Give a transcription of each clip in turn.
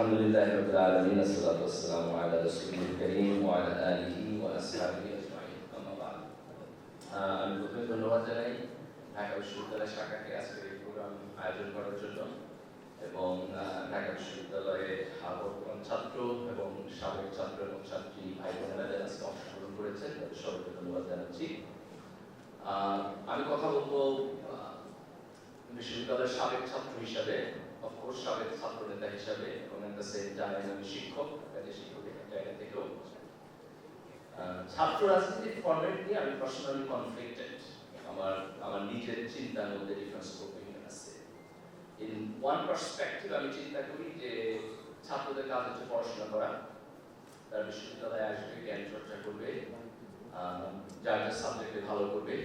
الحمد لله رب العالمين الصلاة والسلام على رسوله الكريم وعلى آله وأصحابه أجمعين أما بعد আহ, আমি প্রথমে ধন্যবাদ জানাই ঢাকা বিশ্ববিদ্যালয় শাখাকে আজকের এই প্রোগ্রাম আয়োজন করার জন্য এবং আহ, ঢাকা বিশ্ববিদ্যালয়ের বর্তমান ছাত্র এবং সাবেক ছাত্র এবং ছাত্রী ভাই বোনেরা যারা আজকে অংশগ্রহণ করেছেন তাদের সবাইকে ধন্যবাদ জানাচ্ছি আহ, আমি কথা বলবো আহ, বিশ্ববিদ্যালয়ের সাবেক ছাত্র হিসাবে অফকোর্স ছাত্র নেতা হিসাবে এবং সেম টাইম আমি শিক্ষক কাজে শিক্ষকের জায়গা থেকেও ছাত্র রাজনীতির ফরম্যাট নিয়ে আমি পার্সোনালি কনফ্লিক্টেড আমার আমার নিজের চিন্তার মধ্যে ডিফারেন্স ওপিনিয়ন আছে ইন ওয়ান পার্সপেক্টিভ আমি চিন্তা করি যে ছাত্রদের কাজ হচ্ছে পড়াশোনা করা, তারা বিশ্ববিদ্যালয়ে আসবে জ্ঞান চর্চা করবে যার যার সাবজেক্টে ভালো করবে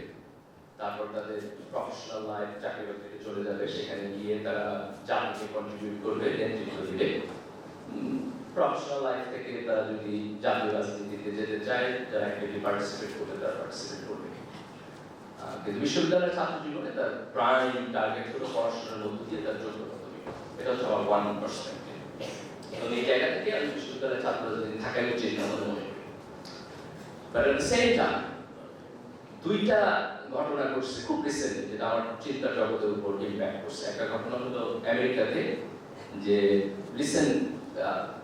তারপর তাদের প্রফেশনাল লাইফ চাকরি বাকরিতে চলে যাবে। সেখানে গিয়ে তারা জাতিকে কন্ট্রিবিউট করবে নেতৃত্ব প্রফেশনাল লাইফ থেকে তারা যদি জাতীয় রাজনীতিতে যেতে চায় যারা অ্যাক্টিভলি পার্টিসিপেট করবে, তারা পার্টিসিপেট করবে। কিন্তু বিশ্ববিদ্যালয়ের ছাত্র জীবনে তার প্রাইম টার্গেট হলো পড়াশোনার মধ্য দিয়ে তার যোগ্যতা। তৈরি এটা হচ্ছে আমার ওয়ান পার্সপেক্টিভ এবং এই জায়গা থেকে আমি বিশ্ববিদ্যালয়ের ছাত্র রাজনীতি থাকাই উচিত মনে করি দুইটা ঘটনা ঘটছে, খুব রিসেন্টলি যেটা আমার চিন্তা জগতের উপর ইম্প্যাক্ট করছে। একটা ঘটনা হলো আমেরিকাতে যে রিসেন্ট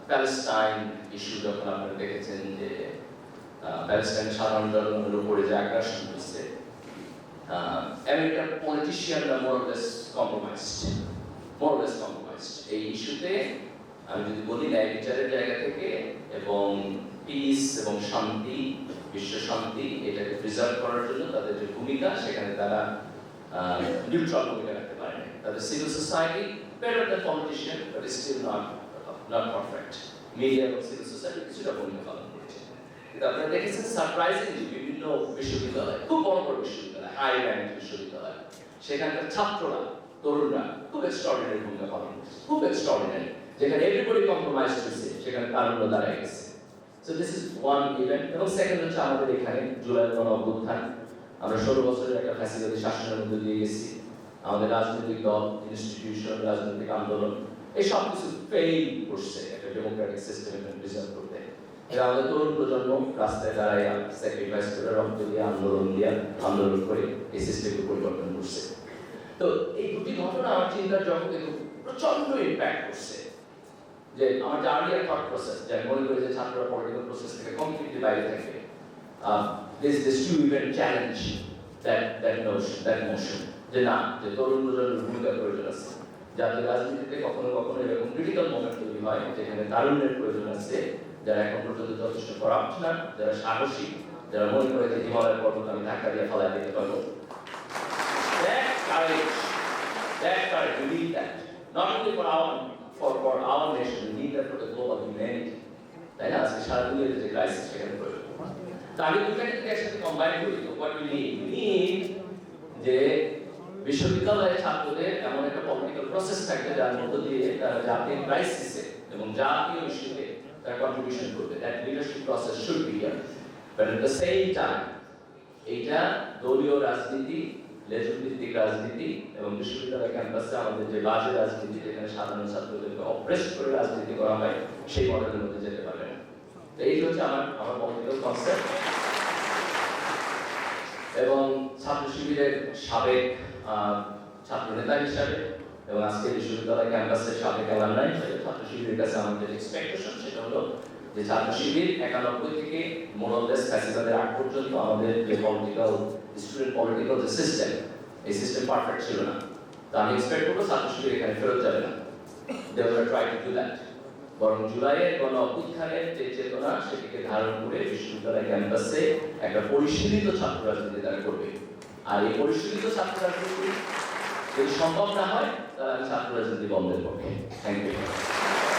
প্যালেস্টাইন ইস্যু যখন আপনারা দেখেছেন যে প্যালেস্টাইন সাধারণ জনগণের উপরে যে আগ্রাসন হচ্ছে আমেরিকার পলিটিশিয়ানরা মোরলেস কম্প্রোমাইজড মোরলেস কম্প্রোমাইজড এই ইস্যুতে আমি যদি বলি ন্যায় বিচারের জায়গা থেকে এবং পিস এবং শান্তি বিশ্ব শান্তি এটাকে প্রিজার্ভ করার জন্য তাদের যে ভূমিকা, সেখানে তারা নিউট্রাল ভূমিকা রাখতে পারে না। তাদের civil society better than politician but still not not perfect media এবং সিভিল সোসাইটি কিছুটা ভূমিকা পালন করেছে। কিন্তু আপনারা দেখেছেন সারপ্রাইজিংলি বিভিন্ন বিশ্ববিদ্যালয়, খুব বড় বড় বিশ্ববিদ্যালয় হাই র্যাঙ্ক বিশ্ববিদ্যালয়, সেখানকার ছাত্ররা, তরুণরা খুব এক্সট্রাঅর্ডিনারি ভূমিকা পালন করছে। খুব এক্সট্রাঅর্ডিনারি যেখানে এভরিবডি কম্প্রোমাইজ হয়েছে, সেখানে তারুণ্য দাঁড়ায় গেছে। So this is one event এবং সেকেন্ড হচ্ছে আমাদের এখানে জুলাই গণ অভ্যুত্থান। আমরা ষোলো বছরের একটা ফ্যাসিলিটি শাসনের মধ্যে দিয়ে গেছি। আমাদের রাজনৈতিক দল ইনস্টিটিউশন রাজনৈতিক আন্দোলন, এই সব কিছু ফেল করছে একটা ডেমোক্রেটিক সিস্টেম প্রিজার্ভ করতে। এটা আমাদের তরুণ প্রজন্ম রাস্তায় দাঁড়ায় স্যাক্রিফাইস করে রক্ত দিয়ে আন্দোলন দিয়ে আন্দোলন করে এই সিস্টেমকে পরিবর্তন করছে। তো এই দুটি ঘটনা আমার চিন্তার জগতে প্রচণ্ড ইম্প্যাক্ট করছে। যে আমার যে আর্লিয়ার থট প্রসেস যে আমি মনে করি যে ছাত্ররা পলিটিক্যাল প্রসেস থেকে কমপ্লিটলি বাইরে থাকবে this this two event challenge that that notion that motion যে না যে তরুণ প্রজন্মের ভূমিকার প্রয়োজন আছে জাতীয় রাজনীতিতে কখনো কখনো এরকম ক্রিটিক্যাল মোমেন্ট তৈরি হয় যেখানে তারুণ্যের প্রয়োজন আছে যারা এখন পর্যন্ত যথেষ্ট করাপ্ট না যারা সাহসী যারা মনে করে যে হিমালয়ের পর্বত আমি ধাক্কা দিয়ে ফলাই দিতে পারব That courage, that courage, we need that. Not only for nation, we need that for the global humanity. তাই না আজকে যে ক্রাইসিস সেখানে প্রয়োজন তো দুটাকে কম্বাইন করি, তো হোয়াট নিড নিড যে বিশ্ববিদ্যালয়ের ছাত্রদের এমন একটা পলিটিক্যাল প্রসেস থাকবে যার মধ্য দিয়ে তারা জাতীয় ক্রাইসিসে এবং জাতীয় ইস্যুতে কন্ট্রিবিউশন করবে। That leadership process should be here but at the same time এইটা দলীয় রাজনীতি লেজুর ভিত্তিক রাজনীতি এবং বিশ্ববিদ্যালয় ক্যাম্পাসে আমাদের যে বাজে রাজনীতি, যেখানে সাধারণ ছাত্রদেরকে অপ্রেস করে রাজনীতি করা হয়, সেই মডেলের মধ্যে যেতে পারবে না এই হচ্ছে আমার আমার পলিটিক্যাল কনসেপ্ট এবং ছাত্র শিবিরের সাবেক ছাত্র নেতা হিসাবে এবং আজকে বিশ্ববিদ্যালয় ক্যাম্পাসের সাবেক অ্যালামনাই হিসাবে ছাত্র শিবিরের কাছে আমাদের এক্সপেকটেশন সেটা হলো যে ছাত্র শিবির একানব্বই থেকে মোরাললেস ফ্যাসিবাদের আগ পর্যন্ত আমাদের যে পলিটিক্যাল স্টুডেন্ট পলিটিক্যাল যে সিস্টেম এই সিস্টেম পারফেক্ট ছিল না। তো আমি এক্সপেক্ট করব ছাত্র শিবির এখানে ফেরত যাবে না। They try to do that বরং জুলাইয়ের গণ অভ্যুত্থানের যে চেতনা সেটিকে ধারণ করে বিশ্ববিদ্যালয় ক্যাম্পাসে একটা পরিশীলিত ছাত্র রাজনীতি তারা করবে। আর এই পরিশীলিত ছাত্র রাজনীতি যদি সম্ভব না হয়, তাহলে আমি ছাত্র রাজনীতি বন্ধের পক্ষে। Thank you